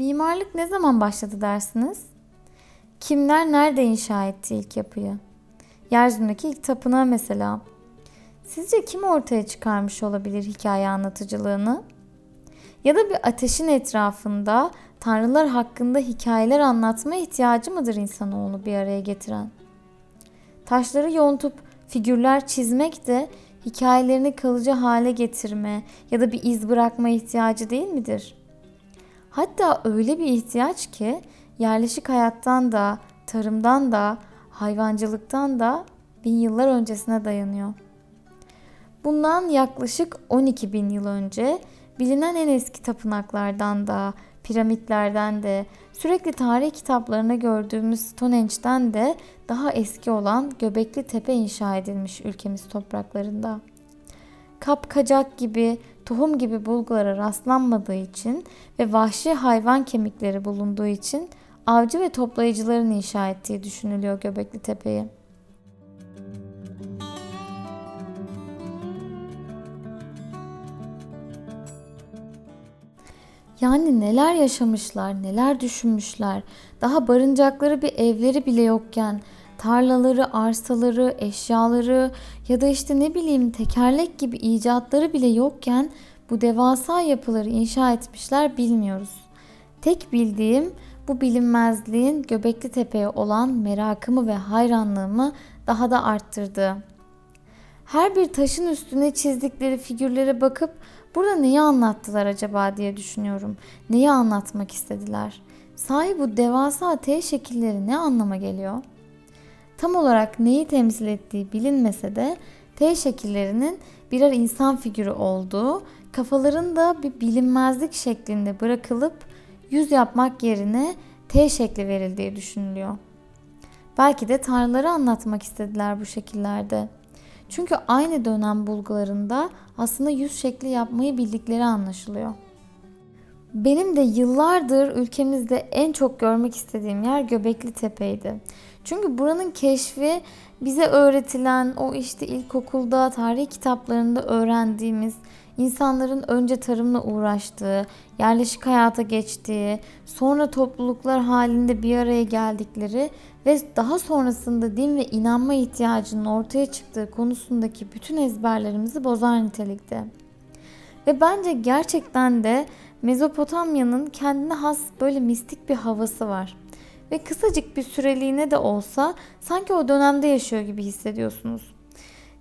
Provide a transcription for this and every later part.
Mimarlık ne zaman başladı dersiniz? Kimler nerede inşa etti ilk yapıyı? Yeryüzündeki ilk tapınağı mesela. Sizce kim ortaya çıkarmış olabilir hikaye anlatıcılığını? Ya da bir ateşin etrafında tanrılar hakkında hikayeler anlatma ihtiyacı mıdır insanoğlu bir araya getiren? Taşları yontup figürler çizmek de hikayelerini kalıcı hale getirme ya da bir iz bırakma ihtiyacı değil midir? Hatta öyle bir ihtiyaç ki yerleşik hayattan da, tarımdan da, hayvancılıktan da bin yıllar öncesine dayanıyor. Bundan yaklaşık 12 bin yıl önce bilinen en eski tapınaklardan da, piramitlerden de, sürekli tarih kitaplarına gördüğümüz Stonehenge'den de daha eski olan Göbekli Tepe inşa edilmiş ülkemiz topraklarında. Kapkacak gibi, tohum gibi bulgulara rastlanmadığı için ve vahşi hayvan kemikleri bulunduğu için avcı ve toplayıcıların inşa ettiği düşünülüyor Göbekli Tepe'yi. Yani neler yaşamışlar, neler düşünmüşler. Daha barınacakları bir evleri bile yokken tarlaları, arsaları, eşyaları ya da işte ne bileyim tekerlek gibi icatları bile yokken bu devasa yapıları inşa etmişler bilmiyoruz. Tek bildiğim bu bilinmezliğin Göbekli Tepe'ye olan merakımı ve hayranlığımı daha da arttırdı. Her bir taşın üstüne çizdikleri figürlere bakıp burada neyi anlattılar acaba diye düşünüyorum. Neyi anlatmak istediler? Sahi bu devasa T şekilleri ne anlama geliyor? Tam olarak neyi temsil ettiği bilinmese de T şekillerinin birer insan figürü olduğu, kafalarında bir bilinmezlik şeklinde bırakılıp yüz yapmak yerine T şekli verildiği düşünülüyor. Belki de tanrıları anlatmak istediler bu şekillerde. Çünkü aynı dönem bulgularında aslında yüz şekli yapmayı bildikleri anlaşılıyor. Benim de yıllardır ülkemizde en çok görmek istediğim yer Göbekli Tepe'ydi. Çünkü buranın keşfi bize öğretilen o işte ilkokulda tarih kitaplarında öğrendiğimiz insanların önce tarımla uğraştığı, yerleşik hayata geçtiği, sonra topluluklar halinde bir araya geldikleri ve daha sonrasında din ve inanma ihtiyacının ortaya çıktığı konusundaki bütün ezberlerimizi bozar nitelikte. Ve bence gerçekten de Mezopotamya'nın kendine has böyle mistik bir havası var. Ve kısacık bir süreliğine de olsa sanki o dönemde yaşıyor gibi hissediyorsunuz.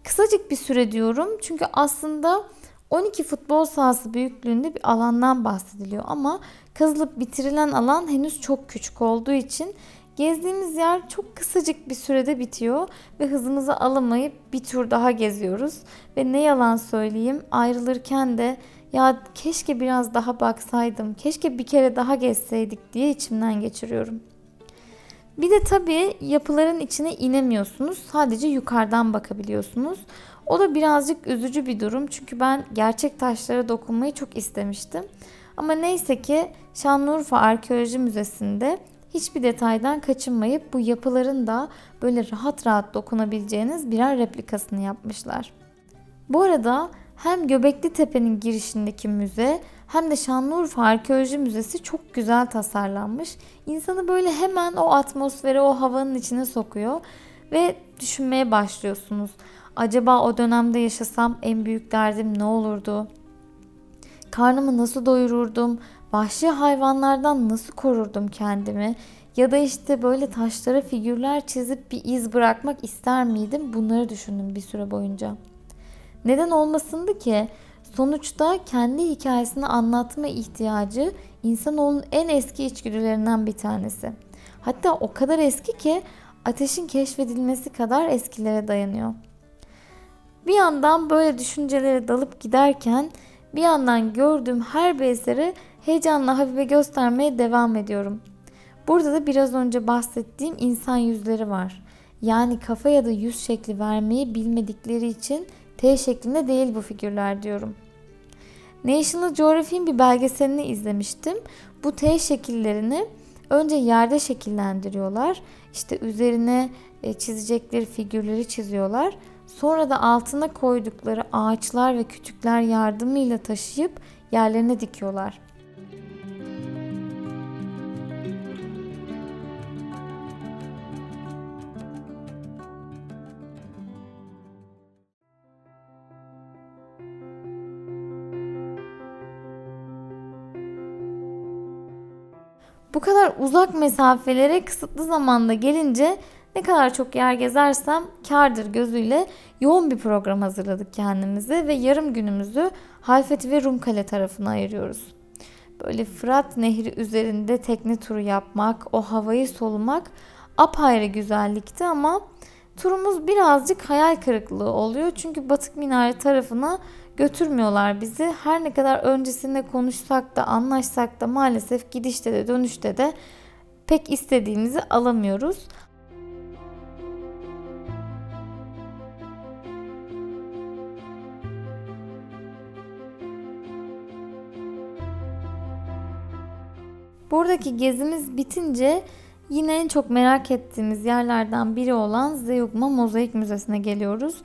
Kısacık bir süre diyorum çünkü aslında 12 futbol sahası büyüklüğünde bir alandan bahsediliyor ama kazılıp bitirilen alan henüz çok küçük olduğu için gezdiğimiz yer çok kısacık bir sürede bitiyor ve hızımızı alamayıp bir tur daha geziyoruz ve ne yalan söyleyeyim ayrılırken de ya keşke biraz daha baksaydım, keşke bir kere daha gezseydik diye içimden geçiriyorum. Bir de tabii yapıların içine inemiyorsunuz. Sadece yukarıdan bakabiliyorsunuz. O da birazcık üzücü bir durum. Çünkü ben gerçek taşlara dokunmayı çok istemiştim. Ama neyse ki Şanlıurfa Arkeoloji Müzesi'nde hiçbir detaydan kaçınmayıp bu yapıların da böyle rahat rahat dokunabileceğiniz birer replikasını yapmışlar. Bu arada hem Göbekli Tepe'nin girişindeki müze hem de Şanlıurfa Arkeoloji Müzesi çok güzel tasarlanmış. İnsanı böyle hemen o atmosfere, o havanın içine sokuyor ve düşünmeye başlıyorsunuz. Acaba o dönemde yaşasam en büyük derdim ne olurdu? Karnımı nasıl doyururdum? Vahşi hayvanlardan nasıl korurdum kendimi? Ya da işte böyle taşlara figürler çizip bir iz bırakmak ister miydim? Bunları düşündüm bir süre boyunca. Neden olmasındı ki? Sonuçta kendi hikayesini anlatma ihtiyacı insanoğlunun en eski içgüdülerinden bir tanesi. Hatta o kadar eski ki ateşin keşfedilmesi kadar eskilere dayanıyor. Bir yandan böyle düşüncelere dalıp giderken bir yandan gördüğüm her bir eseri heyecanla Habibe göstermeye devam ediyorum. Burada da biraz önce bahsettiğim insan yüzleri var. Yani kafa ya da yüz şekli vermeyi bilmedikleri için T şeklinde değil bu figürler diyorum. National Geographic'in bir belgeselini izlemiştim. Bu T şekillerini önce yerde şekillendiriyorlar. İşte üzerine e, çizecekleri figürleri çiziyorlar. Sonra da altına koydukları ağaçlar ve kütükler yardımıyla taşıyıp yerlerine dikiyorlar. Bu kadar uzak mesafelere kısıtlı zamanda gelince ne kadar çok yer gezersem kardır gözüyle yoğun bir program hazırladık kendimize ve yarım günümüzü Halfeti ve Rumkale tarafına ayırıyoruz. Böyle Fırat Nehri üzerinde tekne turu yapmak, o havayı solumak apayrı güzellikti ama turumuz birazcık hayal kırıklığı oluyor. Çünkü Batık Minare tarafına götürmüyorlar bizi. Her ne kadar öncesinde konuşsak da anlaşsak da maalesef gidişte de dönüşte de pek istediğimizi alamıyoruz. Buradaki gezimiz bitince yine en çok merak ettiğimiz yerlerden biri olan Zeugma Mozaik Müzesi'ne geliyoruz.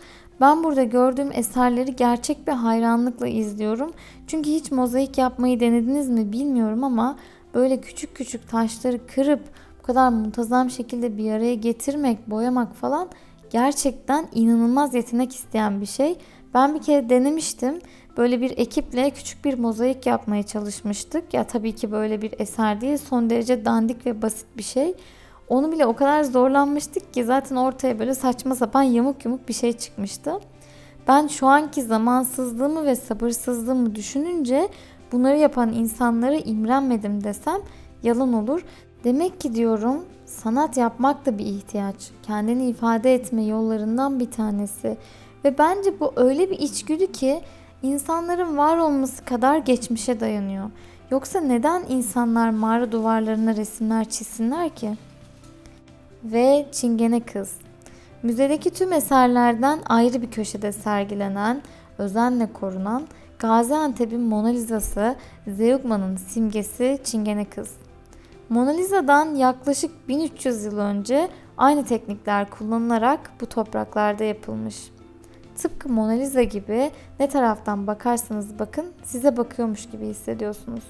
Ben burada gördüğüm eserleri gerçek bir hayranlıkla izliyorum. Çünkü hiç mozaik yapmayı denediniz mi bilmiyorum ama böyle küçük küçük taşları kırıp bu kadar muntazam şekilde bir araya getirmek, boyamak falan gerçekten inanılmaz yetenek isteyen bir şey. Ben bir kere denemiştim. Böyle bir ekiple küçük bir mozaik yapmaya çalışmıştık. Ya tabii ki böyle bir eser değil. Son derece dandik ve basit bir şey. Onu bile o kadar zorlanmıştık ki zaten ortaya böyle saçma sapan yamuk yumuk bir şey çıkmıştı. Ben şu anki zamansızlığımı ve sabırsızlığımı düşününce bunları yapan insanlara imrenmedim desem yalan olur. Demek ki diyorum sanat yapmak da bir ihtiyaç. Kendini ifade etme yollarından bir tanesi. Ve bence bu öyle bir içgüdü ki insanların var olması kadar geçmişe dayanıyor. Yoksa neden insanlar mağara duvarlarına resimler çizsinler ki? Ve Çingene Kız. Müzedeki tüm eserlerden ayrı bir köşede sergilenen, özenle korunan Gaziantep'in Mona Lisa'sı, Zeugma'nın simgesi Çingene Kız. Mona Lisa'dan yaklaşık 1300 yıl önce aynı teknikler kullanılarak bu topraklarda yapılmış. Tıpkı Mona Lisa gibi ne taraftan bakarsanız bakın size bakıyormuş gibi hissediyorsunuz.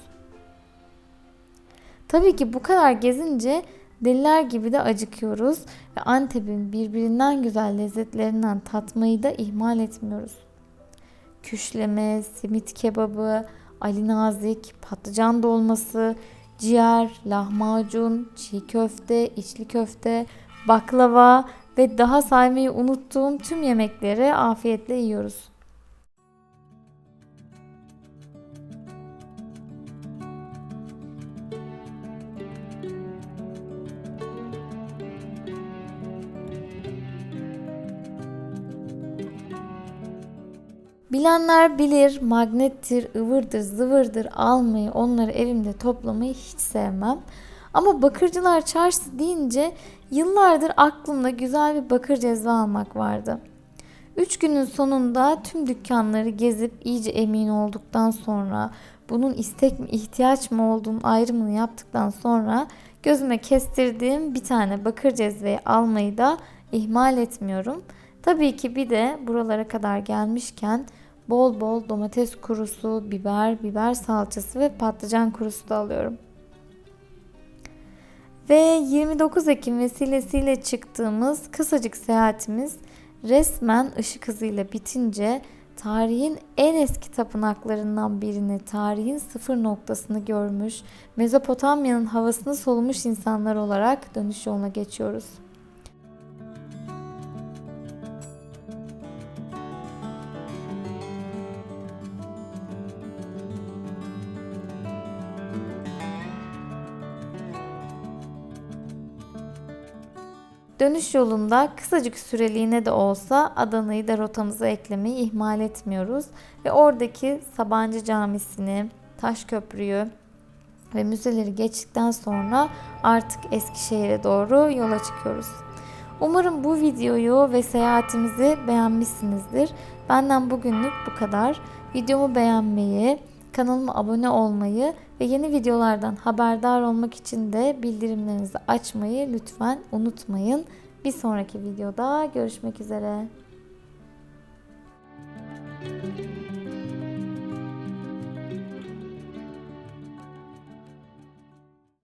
Tabii ki bu kadar gezince deliler gibi de acıkıyoruz ve Antep'in birbirinden güzel lezzetlerinden tatmayı da ihmal etmiyoruz. Küşleme, simit kebabı, Ali Nazik, patlıcan dolması, ciğer, lahmacun, çiğ köfte, içli köfte, baklava ve daha saymayı unuttuğum tüm yemekleri afiyetle yiyoruz. Bilenler bilir magnettir, ıvırdır, zıvırdır almayı, onları evimde toplamayı hiç sevmem. Ama bakırcılar çarşısı deyince yıllardır aklımda güzel bir bakır cezve almak vardı. Üç günün sonunda tüm dükkanları gezip iyice emin olduktan sonra bunun istek mi ihtiyaç mı olduğunu ayrımını yaptıktan sonra gözüme kestirdiğim bir tane bakır cezveyi almayı da ihmal etmiyorum. Tabii ki bir de buralara kadar gelmişken bol bol domates kurusu, biber, biber salçası ve patlıcan kurusu da alıyorum. Ve 29 Ekim vesilesiyle çıktığımız kısacık seyahatimiz resmen ışık hızıyla bitince tarihin en eski tapınaklarından birini, tarihin sıfır noktasını görmüş, Mezopotamya'nın havasını solumuş insanlar olarak dönüş yoluna geçiyoruz. Dönüş yolunda kısacık süreliğine de olsa Adana'yı da rotamıza eklemeyi ihmal etmiyoruz. Ve oradaki Sabancı Camisi'ni, Taş Köprüyü ve müzeleri geçtikten sonra artık Eskişehir'e doğru yola çıkıyoruz. Umarım bu videoyu ve seyahatimizi beğenmişsinizdir. Benden bugünlük bu kadar. Videomu beğenmeyi, kanalıma abone olmayı ve yeni videolardan haberdar olmak için de bildirimlerinizi açmayı lütfen unutmayın. Bir sonraki videoda görüşmek üzere.